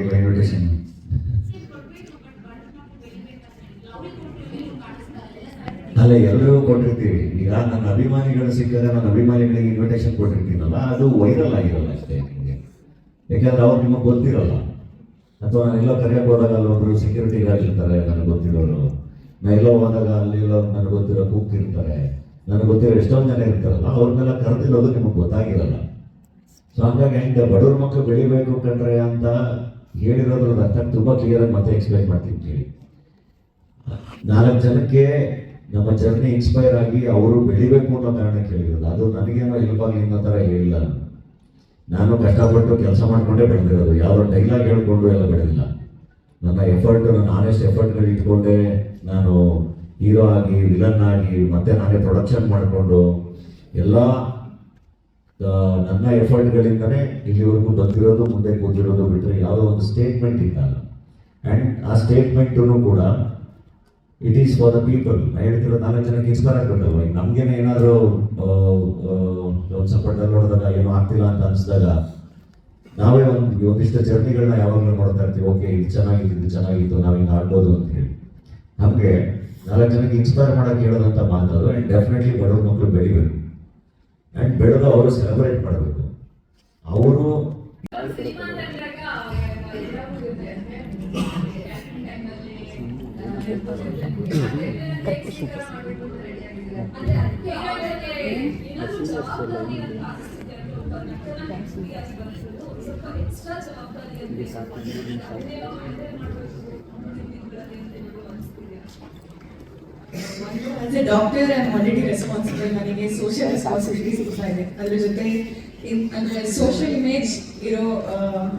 ಕೊಟ್ಟಿಲ್ಲ ಇನ್ವಿಟೇಷನ್ ಅಲ್ಲ ಎಲ್ಲರಿಗೂ ಕೊಟ್ಟಿರ್ತೀವಿ. ಈಗ ನನ್ನ ಅಭಿಮಾನಿಗಳು ಸಿಕ್ಕಿದ್ರೆ ನನ್ನ ಅಭಿಮಾನಿಗಳಿಗೆ ಇನ್ವಿಟೇಷನ್ ಕೊಟ್ಟಿರ್ತೀನಲ್ಲ, ಅದು ವೈರಲ್ ಆಗಿರಲ್ಲ ಅಷ್ಟೇ ಯಾಕಂದ್ರೆ ಅವ್ರು ನಿಮಗೆ ಗೊತ್ತಿರಲ್ಲ. ಅಥವಾ ನಾನು ಎಲ್ಲೋ ಕರೆಯಕ್ಕೆ ಹೋದಾಗ ಅಲ್ಲೊಬ್ರು ಸೆಕ್ಯೂರಿಟಿ ಗಾರ್ಡ್ ಇರ್ತಾರೆ, ನನಗೆ ಗೊತ್ತಿರೋರು. ನಾ ಎಲ್ಲೋ ಹೋದಾಗ ಅಲ್ಲಿ ನನಗೆ ಗೊತ್ತಿರೋ ಕುಕ್ ಇರ್ತಾರೆ. ನನಗೆ ಗೊತ್ತಿರೋ ಎಷ್ಟೊಂದು ಜನ ಇರ್ತಾರಲ್ಲ ಅವ್ರನ್ನೆಲ್ಲ ಕರೆದಿರೋದು ನಿಮಗೆ ಗೊತ್ತಾಗಿರಲ್ಲ. ಸೊ ಹಂಗಾಗಿ ಹೆಂಗೆ ಬಡವ್ರ ಮಕ್ಕಳು ಬೆಳಿಬೇಕು ಕಂಡ್ರೆ ಅಂತ ಹೇಳಿರೋದ್ರ ಅರ್ಥ ತುಂಬ ಕ್ಲಿಯರಾಗಿ ಮತ್ತೆ ಎಕ್ಸ್ಪ್ಲೈನ್ ಮಾಡ್ತೀನಿ ಕೇಳಿ ನಾಲ್ಕು ಜನಕ್ಕೆ ನಮ್ಮ ಜರ್ನಿ ಇನ್ಸ್ಪೈರ್ ಆಗಿ ಅವರು ಬೆಳಿಬೇಕು ಅನ್ನೋ ಕಾರಣಕ್ಕೆ ಹೇಳಿರೋದು. ಅದು ನನಗೇನೋ ಹೆಲ್ಪ್ ಆಗಲಿ ಅನ್ನೋ ಥರ ಹೇಳಿಲ್ಲ ನಾನು. ಕಷ್ಟಪಟ್ಟು ಕೆಲಸ ಮಾಡಿಕೊಂಡೇ ಬೆಳೆದಿರೋದು. ಯಾವುದೋ ಡೈಲಾಗ್ ಹೇಳ್ಕೊಂಡು ಎಲ್ಲ ಬೆಳೆದಿಲ್ಲ. ನನ್ನ ಎಫರ್ಟ್ ನನ್ನ ಆನೆಸ್ಟ್ ಎಫರ್ಟ್ಗಳು ಇಟ್ಕೊಂಡೆ ನಾನು ಹೀರೋ ಆಗಿ ವಿಲನ್ ಆಗಿ ಮತ್ತೆ ನಾನೇ ಪ್ರೊಡಕ್ಷನ್ ಮಾಡಿಕೊಂಡು ಎಲ್ಲ ನನ್ನ ಎಫರ್ಟ್ಗಳಿಂದನೇ ಇಲ್ಲಿವರೆಗೂ ಬಂದಿರೋದು, ಮುಂದೆ ಕೂತಿರೋದು ಬಿಟ್ಟರೆ ಯಾವುದೋ ಒಂದು ಸ್ಟೇಟ್ಮೆಂಟ್ ಇಲ್ಲ. ಆ್ಯಂಡ್ ಆ ಸ್ಟೇಟ್ಮೆಂಟು ಕೂಡ it is for the people ನಾನು ಹೇಳ್ತಿರೋ ನಾಲ್ಕು ಜನಕ್ಕೆ ಇನ್ಸ್ಪೈರ್ ಆಗಬೇಕಲ್ವ? ಈಗ ನಮಗೇನೆ ಏನಾದರೂ ಒಂದು ಸ್ವಲ್ಪ ಡಲ್ ಹೊಡೆದಾಗ ಏನೋ ಆಗ್ತಿಲ್ಲ ಅಂತ ಅನಿಸಿದಾಗ ನಾವೇ ಒಂದು, ಒಂದಿಷ್ಟು ಜರ್ನಿಗಳನ್ನ ಯಾವಾಗಲೂ ನೋಡ್ತಾ ಇರ್ತೀವಿ. ಓಕೆ, ಇದು ಚೆನ್ನಾಗಿತ್ತು ಇದು ಚೆನ್ನಾಗಿತ್ತು, ನಾವು ಹಿಂಗೆ ಆಡ್ಬೋದು ಅಂತ ಹೇಳಿ. ನಮಗೆ ನಾಲ್ಕು ಜನಕ್ಕೆ ಇನ್ಸ್ಪೈರ್ ಮಾಡೋಕೆ ಹೇಳೋದಂತ ಮಾತಾಡೋದು ಆ್ಯಂಡ್ ಡೆಫಿನೆಟ್ಲಿ ಬಡವ್ರ ಮಕ್ಕಳು ಬೆಳಿಬೇಕು. ಆ್ಯಂಡ್ ಬೆಳೆದ ಅವರು ಸೆಲೆಬ್ರೇಟ್ ಮಾಡಬೇಕು? ಅವರು as a doctor I already responsible ನನಗೆ ಸೋಷಿಯಲ್ ರೆಸ್ಪಾನ್ಸಿಬಿಲಿಟಿ ಸಿಗ್ತಾ ಇದೆ. ಅದ್ರ ಜೊತೆ ಅಂದ್ರೆ ಸೋಷಿಯಲ್ ಇಮೇಜ್ ಇರೋ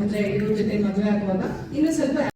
ಅಂದ್ರೆ ಇವ್ರ ಜೊತೆ ಮದುವೆ ಆಗುವಾಗ ಇನ್ನು ಸ್ವಲ್ಪ